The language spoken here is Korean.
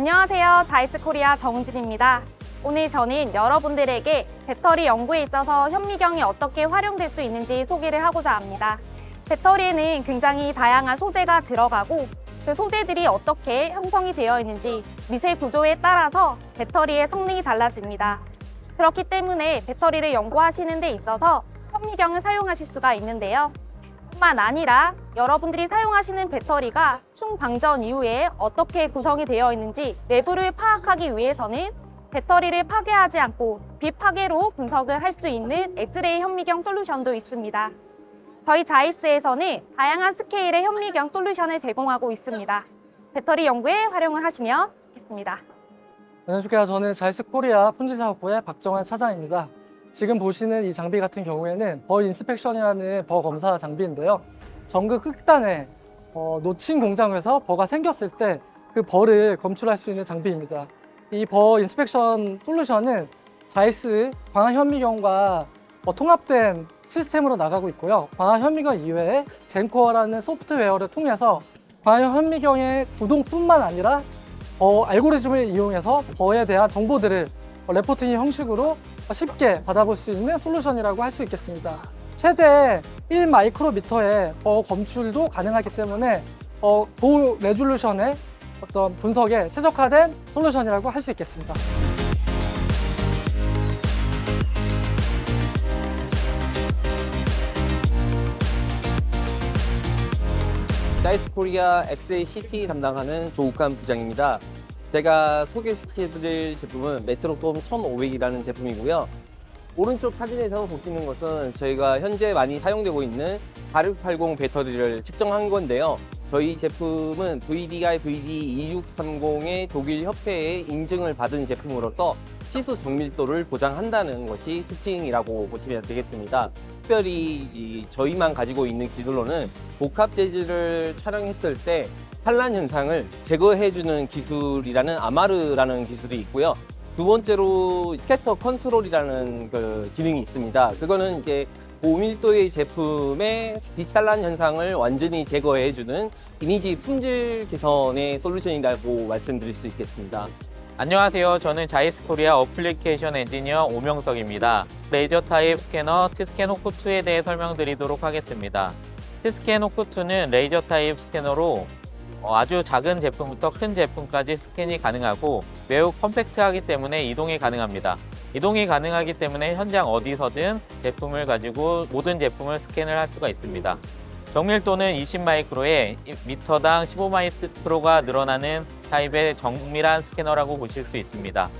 안녕하세요. 자이스 코리아 정진입니다. 오늘 저는 여러분들에게 배터리 연구에 있어서 현미경이 어떻게 활용될 수 있는지 소개를 하고자 합니다. 배터리에는 굉장히 다양한 소재가 들어가고 그 소재들이 어떻게 형성이 되어 있는지 미세 구조에 따라서 배터리의 성능이 달라집니다. 그렇기 때문에 배터리를 연구하시는 데 있어서 현미경을 사용하실 수가 있는데요. 뿐만 아니라 여러분들이 사용하시는 배터리가 충방전 이후에 어떻게 구성이 되어 있는지 내부를 파악하기 위해서는 배터리를 파괴하지 않고 비파괴로 분석을 할 수 있는 엑스레이 현미경 솔루션도 있습니다. 저희 자이스에서는 다양한 스케일의 현미경 솔루션을 제공하고 있습니다. 배터리 연구에 활용을 하시면 좋겠습니다. 안녕하십니까. 저는 자이스 코리아 품질사업부의 박정환 차장입니다. 지금 보시는 이 장비 같은 경우에는 버 인스펙션이라는 버 검사 장비인데요. 전극 끝단에 어, 놓친 공장에서 버가 생겼을 때 그 버를 검출할 수 있는 장비입니다. 이 버 인스펙션 솔루션은 자이스 광학 현미경과 어, 통합된 시스템으로 나가고 있고요. 광학 현미경 이외에 젠코어라는 소프트웨어를 통해서 광학 현미경의 구동뿐만 아니라 어, 알고리즘을 이용해서 버에 대한 정보들을 어, 레포팅 형식으로 쉽게 받아볼 수 있는 솔루션이라고 할 수 있겠습니다. 최대 1마이크로미터의 버 검출도 가능하기 때문에 어, 고 레졸루션의 어떤 분석에 최적화된 솔루션이라고 할 수 있겠습니다. 다이스 코리아 엑스레이 CT 담당하는 조욱한 부장입니다. 제가 소개시켜드릴 제품은 메트로돔 1500이라는 제품이고요. 오른쪽 사진에서 보시는 것은 저희가 현재 많이 사용되고 있는 4680 배터리를 측정한 건데요. 저희 제품은 VDI VD 2630의 독일 협회의 인증을 받은 제품으로서 시수 정밀도를 보장한다는 것이 특징이라고 보시면 되겠습니다. 특별히 이 저희만 가지고 있는 기술로는 복합 재질을 촬영했을 때 산란 현상을 제거해주는 기술이라는 아마르라는 기술이 있고요. 두 번째로 스캐터 컨트롤이라는 그 기능이 있습니다. 그거는 이제 고밀도의 제품의 빛산란 현상을 완전히 제거해주는 이미지 품질 개선의 솔루션이라고 말씀드릴 수 있겠습니다. 안녕하세요. 저는 자이스 코리아 어플리케이션 엔지니어 오명석입니다. 레이저 타입 스캐너 티스캔 호크2에 대해 설명드리도록 하겠습니다. 티스캔 호크2는 레이저 타입 스캐너로 어, 아주 작은 제품부터 큰 제품까지 스캔이 가능하고 매우 컴팩트하기 때문에 이동이 가능합니다. 이동이 가능하기 때문에 현장 어디서든 제품을 가지고 모든 제품을 스캔을 할 수가 있습니다. 정밀도는 20마이크로에 미터당 15마이크로가 늘어나는 타입의 정밀한 스캐너라고 보실 수 있습니다.